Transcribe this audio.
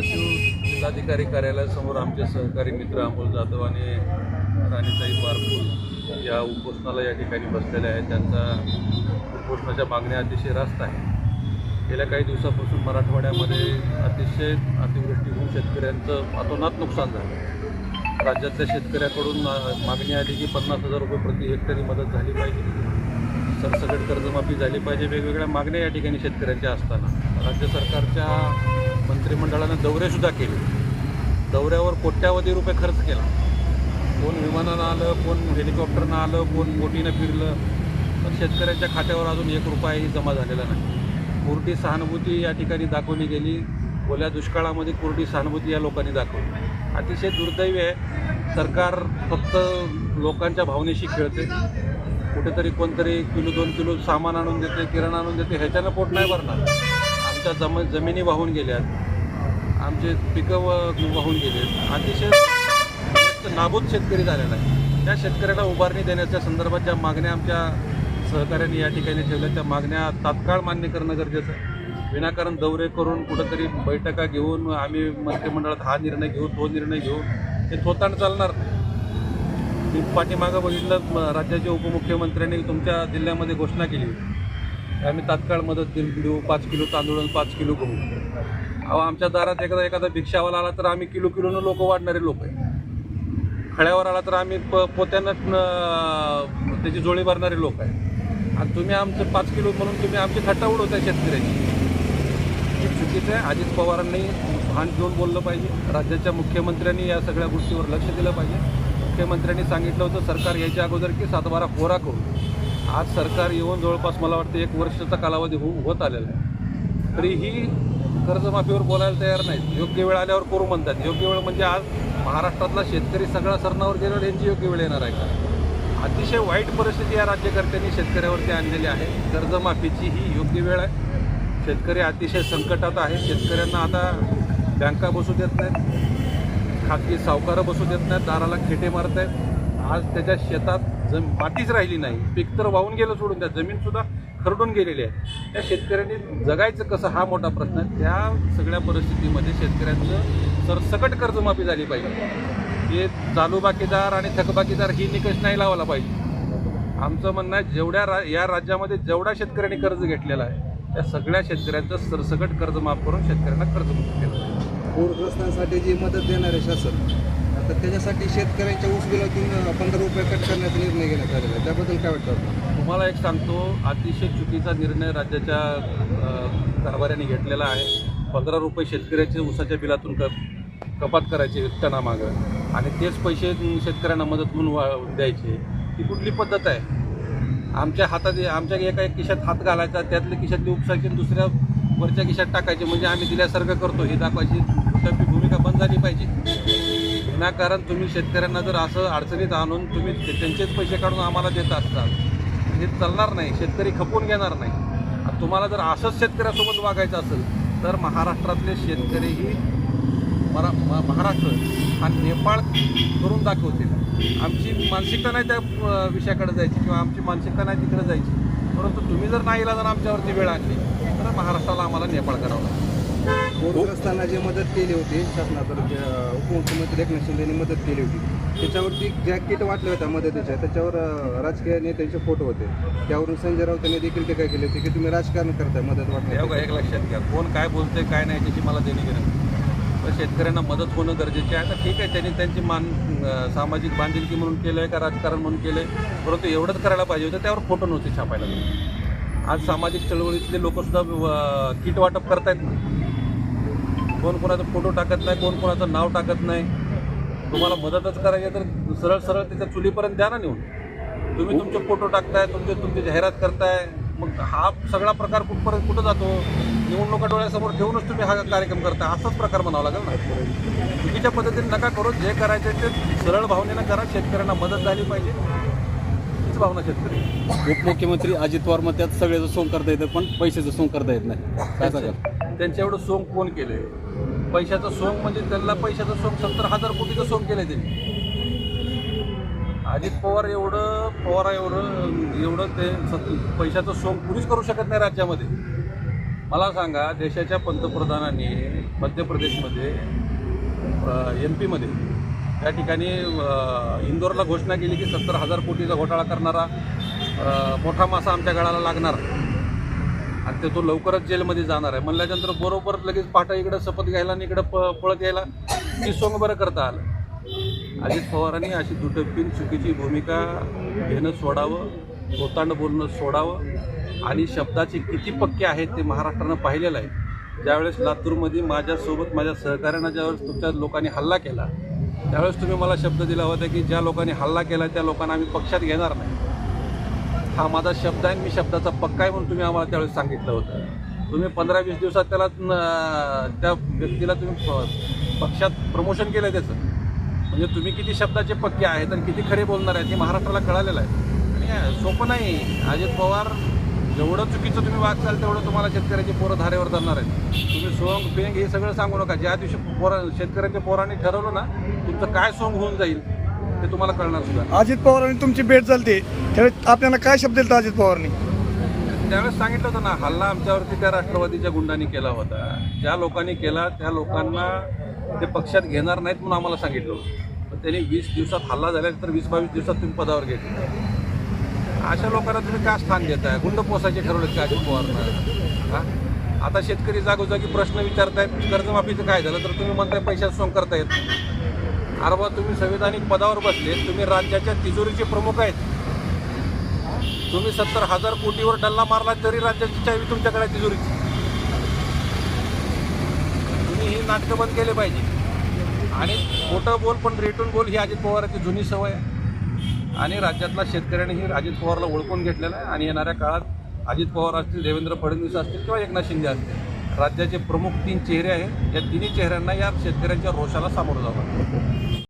धाराशिव जिल्हाधिकारी कार्यालयासमोर आमचे सहकारी मित्र अमोल जाधव आणि राणीताई बारपूर या उपोषणाला या ठिकाणी बसलेले आहेत. त्यांचा उपोषणाच्या मागण्या अतिशय रास्त आहे गेल्या काही दिवसापासून मराठवाड्यामध्ये अतिशय अतिवृष्टी होऊन शेतकऱ्यांचं अतोनात नुकसान झालं. राज्यातल्या शेतकऱ्याकडून मागणी आली की पन्नास हजार रुपये प्रति हेक्टरी मदत झाली पाहिजे. सरसकट कर्जमाफी झाली पाहिजे. वेगवेगळ्या मागण्या या ठिकाणी शेतकऱ्यांच्या असताना. राज्य सरकारच्या मंत्रिमंडळानं दौरेसुद्धा केले. दौऱ्यावर कोट्यावधी रुपये खर्च केला. कोण विमानानं आलं कोण हेलिकॉप्टरनं आलं कोण बोटीनं फिरलं पण शेतकऱ्यांच्या खात्यावर अजून एक रुपयाही जमा झालेला नाही. कोरडी सहानुभूती या ठिकाणी दाखवली गेली. ओल्या दुष्काळामध्ये कोरडी सहानुभूती या लोकांनी दाखवली. अतिशय दुर्दैवी आहे. सरकार फक्त लोकांच्या भावनेशी खेळते. कुठेतरी कोणतरी किलो दोन किलो सामान आणून देते किराणा आणून देते ह्याच्यानं पोट नाही भरणार. आमच्या जम जमिनी वाहून गेल्यात. आमचे पिकं वाहून गेले अतिशय नाबूद शेतकरी झालेला आहे. त्या शेतकऱ्याला उभारणी देण्याच्या संदर्भात ज्या मागण्या आमच्या सहकाऱ्यांनी या ठिकाणी ठेवल्या त्या मागण्या तात्काळ मान्य करणं गरजेचं आहे. विनाकारण दौरे करून कुठंतरी बैठका घेऊन आम्ही मंत्रिमंडळात हा निर्णय घेऊ तो निर्णय घेऊ हे थोतांड चालणार मी पाठीमागं बघितलं राज्याच्या उपमुख्यमंत्र्यांनी तुमच्या जिल्ह्यामध्ये घोषणा केली. होती आम्ही तात्काळ मदत देऊ पाच किलो तांदूळ आणि पाच किलो गहू. अहो आमच्या दारात एखादा एखादा भिक्षावाला आला तर आम्ही किलो किलोनं लोक वाढणारे लोक आहे. खळ्यावर आला तर आम्ही प पोत्यानं त्याची जोळी भरणारे लोक आहे. आणि तुम्ही आमचं पाच किलो म्हणून तुम्ही आमची थट्टा उडवताय शेतकऱ्याची. हे चुकीचं आहे. अजित पवारांनी भान घेऊन बोललं पाहिजे. राज्याच्या मुख्यमंत्र्यांनी या सगळ्या गोष्टीवर लक्ष दिलं पाहिजे. मुख्यमंत्र्यांनी सांगितलं होतं सरकार यायच्या अगोदर की सातबारा खोरा करू. आज सरकार येऊन जवळपास मला वाटतं एक वर्षाचा कालावधी हो होत आलेला आहे. तरीही कर्जमाफीवर बोलायला तयार नाहीत. योग्य वेळ आल्यावर करू म्हणतात. योग्य वेळ म्हणजे आज महाराष्ट्रातला शेतकरी सगळा सरणावर गेल्यावर यांची योग्य वेळ येणार आहे का? अतिशय वाईट परिस्थिती या राज्यकर्त्यांनी शेतकऱ्यावरती आणलेली आहे. कर्जमाफीची ही योग्य वेळ आहे. शेतकरी अतिशय संकटात आहे. शेतकऱ्यांना आता बँका बसू देत नाहीत. खाजगी सावकारं बसू देत नाहीत. दाराला खेटे मारत आहेत. आज त्याच्या शेतात जम मातीच राहिली नाही. पीक तर वाहून गेलं सोडून त्या जमीनसुद्धा खरडून गेलेली आहे. त्या शेतकऱ्यांनी जगायचं कसं हा मोठा प्रश्न आहे. त्या सगळ्या परिस्थितीमध्ये शेतकऱ्यांचं सरसकट कर्जमाफी झाली पाहिजे. हे चालू बाकीदार आणि थकबाकीदार ही निकष नाही लावायला पाहिजे. आमचं म्हणणं आहे जेवढ्या रा या राज्यामध्ये जेवढ्या शेतकऱ्यांनी कर्ज घेतलेलं आहे त्या सगळ्या शेतकऱ्यांचं सरसकट कर्ज माफ करून शेतकऱ्यांना कर्जमुक्त केलं पूरग्रस्तांसाठी जी मदत देणार आहे शासन तर त्याच्यासाठी शेतकऱ्यांच्या ऊस बिलातून पंधरा रुपये कट करण्याचा निर्णय घेण्यात आलेला आहे. त्याबद्दल काय वाटतं तुम्हाला एक सांगतो अतिशय चुकीचा निर्णय राज्याच्या कारभाऱ्याने घेतलेला आहे. पंधरा रुपये शेतकऱ्याच्या ऊसाच्या बिलातून क कपात करायचे टनामागं आणि तेच पैसे शेतकऱ्यांना मदत म्हणून वा- द्यायचे. ही कुठली पद्धत आहे? आमच्या हातात आमच्या एका एक खिशात हात घालायचा त्यातले खिशातली उपसायची दुसऱ्या वरच्या खिशात टाकायचे. म्हणजे आम्ही दिल्यासारखं करतो. हे दाखवायची भूमिका बंद झाली पाहिजे? विनाकारण तुम्ही शेतकऱ्यांना जर असं अडचणीत आणून तुम्ही ते- त्यांचेच पैसे काढून आम्हाला देत असतात हे चालणार नाही. शेतकरी खपवून घेणार नाही. तुम्हाला जर असंच शेतकऱ्यासोबत वागायचं असेल तर महाराष्ट्रातले शेतकरीही मरा म- महाराष्ट्र हा नेपाळ करून दाखवतील. आमची मानसिकता नाही त्या विषयाकडे जायची किंवा आमची मानसिकता नाही तिकडे जायची. परंतु तुम्ही जर नाही इला जर आमच्यावरती वेळ आणली तर महाराष्ट्राला आम्हाला नेपाळ करावं लागेल. पूरग्रस्तांना जी मदत केली होती शासनातर्फे उपमुख्यमंत्री एकनाथ शिंदेनी मदत केली होती. त्याच्यावरती ज्या किट वाटल्या होत्या मदतीच्या त्याच्यावर राजकीय नेत्यांचे फोटो होते. त्यावरून संजय राऊत यांनी देखील टीका केली होती की तुम्ही राजकारण करताय मदत हे वाटल्या एक लक्षात घ्या. कोण काय बोलतंय काय नाही त्याची मला देणी घेणं नाही. पण शेतकऱ्यांना मदत होणं गरजेचे आहे. तर ठीक आहे त्यांनी त्यांची मान सामाजिक बांधिलकी म्हणून केलं आहे का राजकारण म्हणून केलं आहे परंतु एवढंच करायला पाहिजे होतं त्यावर फोटो नव्हते छापायला. आज सामाजिक चळवळीतले लोकसुद्धा किट वाटप करतायत. ना कोण कोणाचा फोटो टाकत नाही कोण कोणाचं नाव टाकत नाही. तुम्हाला मदतच करायची तर सरळ सरळ त्याच्या चुलीपर्यंत द्या ना नेऊन. तुम्ही तुमचे फोटो टाकताय तुमचे तुमची जाहिरात करताय. मग हा सगळा प्रकार कुठपर्यंत कुठं जातो? निवडणुका डोळ्यासमोर ठेवूनच तुम्ही हा कार्यक्रम करताय असाच प्रकार म्हणावा लागेल ना. चुकीच्या पद्धतीने नका करू. जे करायचे ते सरळ भावनेनं करा. शेतकऱ्यांना मदत झाली पाहिजे. हीच भावना शेतकरी. उपमुख्यमंत्री अजित पवार मग त्यात सगळ्याचं सोंग करता येतं पण पैशाचं सोंग करता येत नाही. काय सांगाल? त्यांच्या एवढं सोंग कोण केले पैशाचं सोंग म्हणजे त्यांना पैशाचं सोंग सत्तर हजार कोटीचं सोंग केलं त्यांनी. अजित पवार एवढं पवार एवढं एवढं ते सत पैशाचं सोंग कुणीच करू शकत नाही राज्यामध्ये. मला सांगा देशाच्या पंतप्रधानांनी मध्य प्रदेशमध्ये एम पीमध्ये त्या ठिकाणी इंदोरला घोषणा केली की सत्तर हजार कोटीचा घोटाळा करणारा मोठा मासा आमच्या गळाला लागणार. आणि ते तो लवकरच जेलमध्ये जाणार आहे. म्हणल्यानंतर बरोबर लगेच पाटा इकडं शपथ घ्यायला आणि इकडं प पळत यायला ती सोंग बरं करता आलं. अजित पवारांनी अशी दुटप्पीन चुकीची भूमिका घेणं सोडावं बोतांड बोलणं सोडावं आणि शब्दाचे किती पक्के आहेत ते महाराष्ट्रानं पाहिलेलं आहे. ज्यावेळेस लातूरमध्ये माझ्यासोबत माझ्या सहकाऱ्यांना ज्यावेळेस तुमच्या लोकांनी हल्ला केला त्यावेळेस तुम्ही मला शब्द दिला होता की ज्या लोकांनी हल्ला केला त्या लोकांना आम्ही पक्षात घेणार नाही. हा माझा शब्द आहे मी शब्दाचा पक्का आहे म्हणून तुम्ही आम्हाला त्यावेळेस सांगितलं होतं. तुम्ही पंधरा वीस दिवसात त्याला त्या व्यक्तीला तुम्ही प- पक्षात प्रमोशन केलं त्याचं. म्हणजे तुम्ही किती शब्दाचे पक्के आहेत आणि किती खरे बोलणार आहेत हे महाराष्ट्राला कळालेलं आहे. आणि सोपं नाही. अजित पवार जेवढं चुकीचं तुम्ही वागचाल तेवढं तुम्हाला शेतकऱ्याची पोरं धारेवर धरणार आहेत. तुम्ही सोंग पेंग हे सगळं सांगू नका. ज्या दिवशी पोरं शेतकऱ्याच्या पोरांनी ठरवलं ना तुमचं काय सोंग होऊन जाईल ते तुम्हाला कळणार सुद्धा. अजित पवारांनी तुमची भेट झाली त्यावेळेस आपल्याला काय शब्द दिला अजित पवारांनी? त्यावेळेस सांगितलं होतं ना हल्ला आमच्यावरती त्या राष्ट्रवादीच्या गुंडांनी केला होता. ज्या लोकांनी केला त्या लोकांना ते पक्षात घेणार नाहीत म्हणून आम्हाला सांगितलं होतं. पण त्यांनी वीस दिवसात हल्ला झाल्यानंतर वीस बावीस दिवसात तुम्ही पदावर घेतले. अशा लोकांना तुम्ही का स्थान देताय? गुंड पोसायचे ठरवलेत का अजित पवारनं? हा? आता शेतकरी जागोजागी प्रश्न विचारतायत कर्जमाफीचं काय झालं? तर तुम्ही म्हणताय पैशात सोंग करतायत. अरे बा तुम्ही संविधानिक पदावर बसले तुम्ही राज्याच्या तिजोरीचे प्रमुख आहेत. तुम्ही सत्तर हजार कोटीवर डल्ला मारला तरी राज्याची चावी तुमच्याकडे तिजोरीची. तुम्ही ही नाटकं बंद केले पाहिजे. आणि खोटं बोल पण रेटून बोल ही अजित पवारची जुनी सवय आहे. आणि राज्यातला शेतकऱ्याने ही अजित पवारला ओळखून घेतलेलं आहे. आणि येणाऱ्या काळात अजित पवार असतील देवेंद्र फडणवीस असतील किंवा एकनाथ शिंदे असतील. राज्याचे प्रमुख तीन चेहरे आहेत या तिन्ही चेहऱ्यांना या शेतकऱ्यांच्या रोषाला सामोरं जावं लागतं.